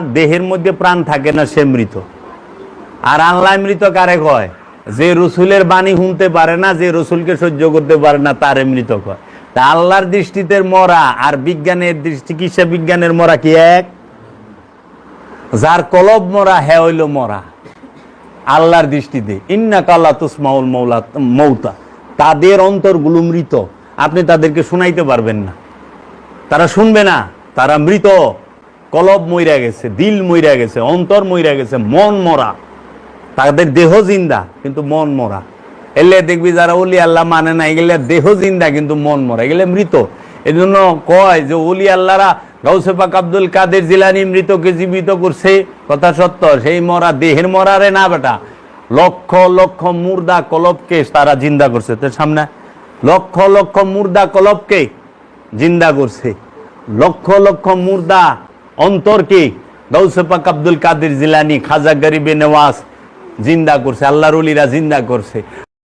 দেহের মধ্যে প্রাণ থাকে না, সে মৃত। আর আল্লাহ মৃত কারে কয়? যে রসুলের বাণী শুনতে পারে না, যে রসুলকে সহ্য করতে পারে না, তারে মৃত কয়। তা আল্লাহর দৃষ্টিতে মরা আর বিজ্ঞানের চিকিৎসা বিজ্ঞানের মরা কি এক? যার কলব মরা হ্যাঁ হইল মরা। আল্লাহর দৃষ্টিতে। ইন্না কাল্লা তুসমাউল মৌলা মৌতা তাদের অন্তরগুলো মৃত। আপনি তাদেরকে শুনাইতে পারবেন না। তারা শুনবে না, তারা মৃত। কলব মইরা গেছে, দিল মইরা গেছে, অন্তর মইরা গেছে, মন মরা। তাদের দেহ জিন্দা, কিন্তু মন মরা। এলে দেখবি যারা ওলি আল্লাহ মানে না, এগুলো দেহ জিন্দা, কিন্তু মন মরা। এগুলো মৃত। এই জন্য কয় যে ওলি আল্লাহরা গাউসে পাক আব্দুল কাদের জিলানি মৃতকে জীবিত করছে। কথা সত্য, সেই মরা দেহের মরারে না বেটা। লক্ষ লক্ষ মুর্দা কলবকে তারা জিন্দা করছে। তোর সামনে, লক্ষ লক্ষ মুর্দা কলবকে জিন্দা করছে। লক্ষ লক্ষ মুর্দা অন্তরকে গৌসে পাক আব্দুল কাদের জিলানি, খাজা গরিবে নেওয়াজ, জিন্দা করছে, আল্লাহর উলিরা জিন্দা করছে।